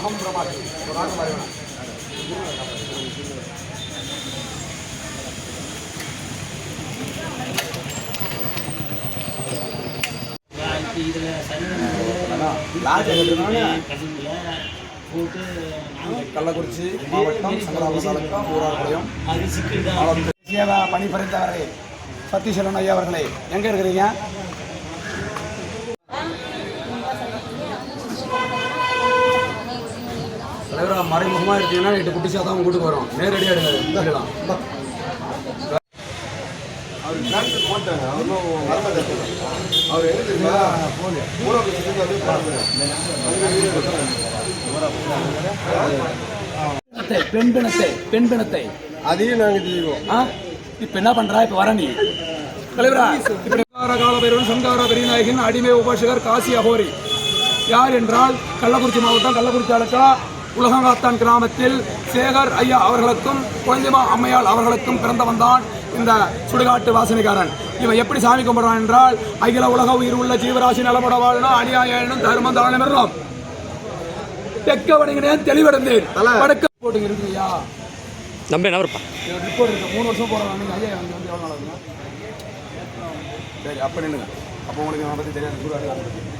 ஓம் பிரமாசி ஒரு ராகம் கள்ளக்குறிச்சி மாவட்டம் சங்கராபுரம் தாலுக்கா ஊரார்பாளையம் அது சிக்கல் தான் சேவா பணி பறித்தவரே சத்தீஸ்வரன் ஐயா அவர்களே எங்க இருக்கிறீங்க? தலைவரா மறைமுகமா இருக்கீங்கன்னா எட்டு குட்டி சாதம் உங்க வீட்டுக்கு வரும். நேரடியாக எடுக்கலாம். அவர் டிரான்ஸ்ஃபர் போட்டாங்க அவரும் அவர் என்ன தெரியுமா ஊரக சுற்றி வந்து பார்க்குறேன் பெண் பிணத்தை பெண் பிணத்தை அதையும் நாங்கள் செய்வோம் ஆ? இப்ப என்ன பண்றா? இப்ப வர நீ. தலைவரா கால பைரவன் சங்கார பெரியநாயகன் அடிமை உபாசகர் காசி அகோரி. யார் என்றால் கள்ளக்குறிச்சி மாவட்டம் கள்ளக்குறிச்சி தாலுக்கா உலகங்காத்தான் கிராமத்தில் சேகர் ஐயா அவர்களுக்கும் குழந்தைமா அம்மையாள் அவர்களுக்கும் பிறந்தவன் தான் இந்த சுடுகாட்டு வாசனைக்காரன். இவன் எப்படி சாமி கும்பிடுறான் என்றால் அகில உலக உயிர் உள்ள ஜீவராசி நலமுட வாழணும் அநியாயனும் தர்மம் தாழமிடுறோம் தெக்க வணங்கினேன் தெளிவடைந்தேன். வடக்கு போட்டுங்க இருக்குங்கய்யா நம்ம என்ன இருப்பா ரிப்போர்ட் இருக்கு மூணு வருஷம் போகிறோம் நீங்கள் ஐயா வந்து வந்து எவ்வளோ நாள் ஆகுங்க சரி அப்போ நில்லுங்க. அப்போ உங்களுக்கு நான் பற்றி தெரியாது.